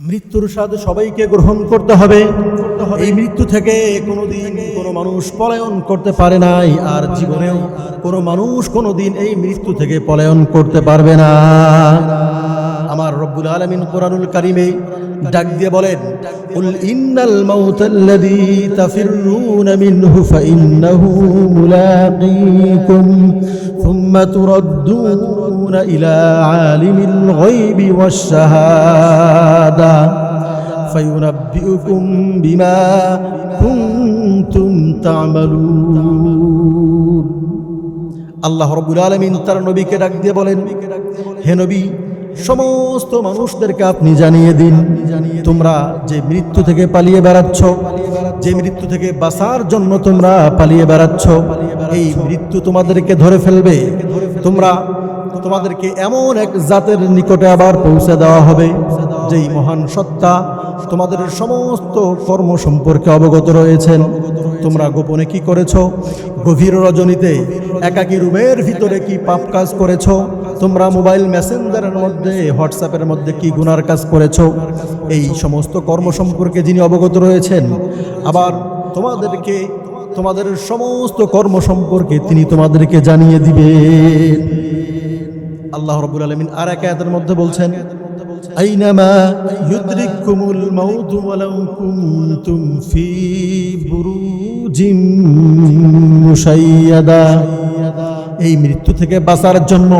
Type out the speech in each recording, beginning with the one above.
মৃত্যুর স্বাদ সবাইকে গ্রহণ করতে হবে এই মৃত্যু থেকে কোনোদিন কোনো মানুষ পলায়ন করতে পারে নাই আর জীবনেও কোনো মানুষ কোনোদিন এই মৃত্যু থেকে পলায়ন করতে পারবে না আমার রব্বুল আলমিন কোরআনুল কারিমে ডাক দিয়ে বলেন قل إن الموت الذي تفرون منه فإنه ملاقيكم ثم تردون إلى عالم الغيب والشهادة فينبئكم بما كنتم تعملون আল্লাহ রব্বুল আলমিন তার নবীকে ডাক দিয়ে বলেন হে নবী সমস্ত মানুষদেরকে আপনি জানিয়ে দিন তোমরা যে মৃত্যু থেকে পালিয়ে বেড়াচ্ছ যে মৃত্যু থেকে বাঁচার জন্য তোমরা পালিয়ে বেড়াচ্ছ এই মৃত্যু তোমাদেরকে ধরে ফেলবে তোমরা তোমাদেরকে এমন এক জাতের নিকটে আবার পৌঁছে দেওয়া হবে, যেই মহান সত্তা তোমাদের সমস্ত কর্ম সম্পর্কে অবগত রয়েছেন। তোমরা গোপনে কি করেছ? গভীর রজনীতে একাকী রুমের ভিতরে কি পাপ কাজ করেছ? তোমরা মোবাইল মেসেঞ্জারের মধ্যে, হোয়াটসঅ্যাপের মধ্যে কি গুনার কাজ করেছ? এই সমস্ত কর্ম সম্পর্কে যিনি অবগত রয়েছেন, আবার তোমাদেরকে, তোমাদের সমস্ত কর্ম সম্পর্কে তিনি তোমাদেরকে জানিয়ে দিবেন। আল্লাহ রবুল আলমিন আর এক আয়াতের মধ্যে বলছেন এই মৃত্যু থেকে বাঁচার জন্য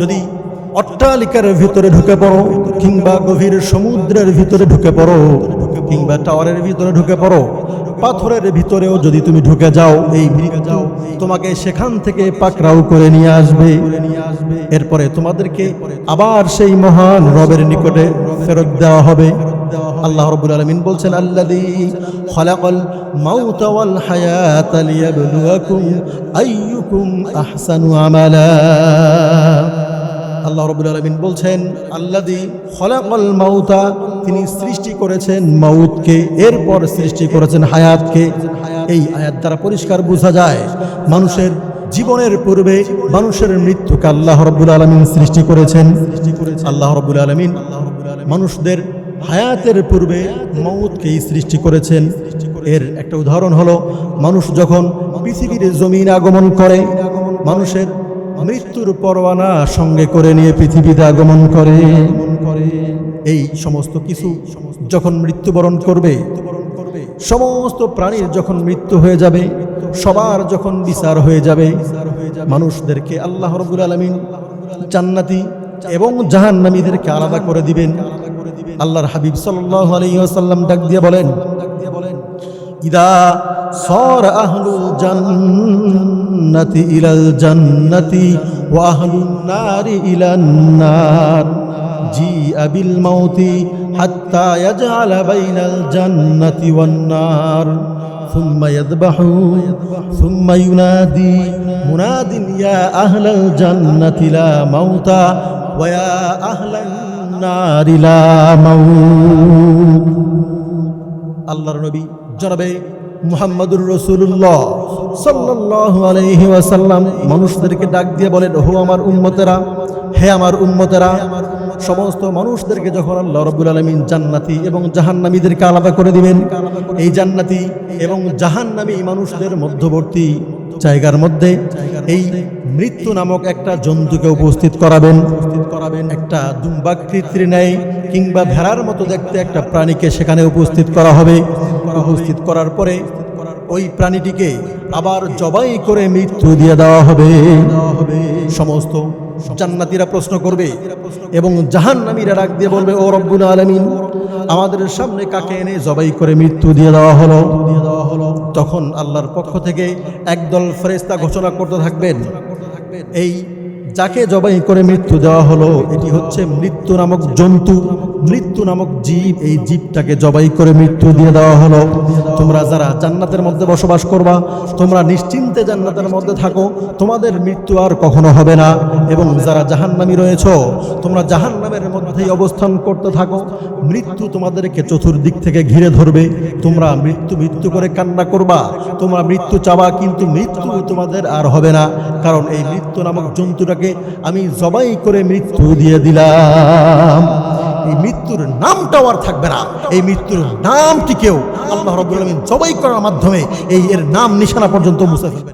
যদি অট্টালিকার ভিতরে ঢুকে পড়ো, কিংবা গভীর সমুদ্রের ভিতরে ঢুকে পড়ো, কিংবা টাওয়ারের ভিতরে ঢুকে পড়ো পাথরের ভিতরেও যদি তুমি ঢুকে যাও, এই যাও, তোমাকে সেখান থেকে পাকড়াও করে নিয়ে আসবে। এরপরে তোমাদেরকে আবার সেই মহান রবের নিকটে ফেরত দেওয়া হবে। আল্লাহ রব্বুল আলামিন বলছেন, আল্লাযী খলাকাল হায়াতা আইয়ুকুম আহসানু আল্লাহ রবুল আলমিন বলছেন আল্লাদি খলাকল মাউতা তিনি সৃষ্টি করেছেন মাউতকে, এরপর সৃষ্টি করেছেন হায়াতকে। এই আয়াত দ্বারা পরিষ্কার বোঝা যায়, মানুষের জীবনের পূর্বে মানুষের মৃত্যুকে আল্লাহ রব্বুল আলমিন সৃষ্টি করেছেন। আল্লাহ রব্বুল আলমিন মানুষদের হায়াতের পূর্বে মৌতকেই সৃষ্টি করেছেন। এর একটা উদাহরণ হলো, মানুষ যখন পৃথিবীর জমিন আগমন করে, মানুষের মৃত্যুর পরোয়ানা সঙ্গে করে নিয়ে পৃথিবীতে আগমন করে। এই সমস্ত কিছু যখন মৃত্যুবরণ করবে, সমস্ত প্রাণীর যখন মৃত্যু হয়ে যাবে, সবার যখন বিচার হয়ে যাবে, মানুষদেরকে আল্লাহ রবুল আলমিন জান্নাতি এবং জাহান্নামীদেরকে আলাদা করে দিবেন। আল্লাহর হাবিব সাল্লাহ আলাইসাল্লাম ডাক দিয়ে বলেন, ইদা সর আহলুল জান্নাতি ইলাল জান্নাতি ওয়া আহলুন নারি ইলান নার জি আবিল মাউতি হাত্তা ইয়াজআলা বাইনাল জান্নাতি ওয়ান নার ثم يذبح ثم ينادي مناد يا أهل الجنة لا موت ويا أهل النار لا موت আল্লাহর নবী জনাবে মুহাম্মাদুর রসুল্লাহ সাল্লাহ আলহি ওয়াসাল্লাম মানুষদেরকে ডাক দিয়ে বলেন হো আমার উম্মতেরা, হে আমার উম্মতেরা, সমস্ত মানুষদেরকে যখন আল্লাহ রবুল আলমিন জান্নাতি এবং জাহান্নামীদেরকে আলাদা করে দিবেন, এই জান্নাতি এবং জাহান্নামী মানুষদের মধ্যবর্তী জায়গার মধ্যে এই মৃত্যু নামক একটা জন্তুকে উপস্থিত করাবেন। উপস্থিত করাবেন একটা দুম্বাকৃতির ন্যায় কিংবা ভেড়ার মতো দেখতে একটা প্রাণীকে সেখানে উপস্থিত করা হবে। উপস্থিত করার পরে ওই প্রাণীটিকে আবার জবাই করে মৃত্যু দিয়ে দেওয়া হবে। সমস্ত জান্নাতিরা প্রশ্ন করবে এবং জাহান্নামীরা ডাক দিয়ে বলবে, ও রব্বুল আলমিন, আমাদের সামনে কাকে এনে জবাই করে মৃত্যু দিয়ে দেওয়া হলো? দিয়ে দেওয়া তখন আল্লাহর পক্ষ থেকে একদল ফেরেস্তা ঘোষণা করতে থাকবেন। এই যাকে জবাই করে মৃত্যু দেওয়া হলো, এটি হচ্ছে মৃত্যু নামক জন্তু। মৃত্যু নামক জীব, এই জীবটাকে জবাই করে মৃত্যু দিয়ে দেওয়া হলো। তোমরা যারা জান্নাতের মধ্যে বসবাস করবা, তোমরা নিশ্চিন্তে জান্নাতের মধ্যে থাকো। তোমাদের মৃত্যু আর কখনো হবে না। এবং যারা জাহান্নামি রয়েছ, তোমরা জাহান্নামের মধ্যেই অবস্থান করতে থাকো। মৃত্যু তোমাদেরকে চতুর্দিক থেকে ঘিরে ধরবে। তোমরা মৃত্যু মৃত্যু করে কান্না করবা। তোমরা মৃত্যু চাবা, কিন্তু মৃত্যু তোমাদের আর হবে না। কারণ এই মৃত্যু নামক জন্তুটাকে আমি জবাই করে মৃত্যু দিয়ে দিলাম। এই মৃত্যুর নামটাও আর থাকবে না। এই মৃত্যুর নামটিকেও আল্লাহ রব্বুল আলমিন জবাই করার মাধ্যমে এই এর নাম নিশানা পর্যন্ত মুছে ফেলবে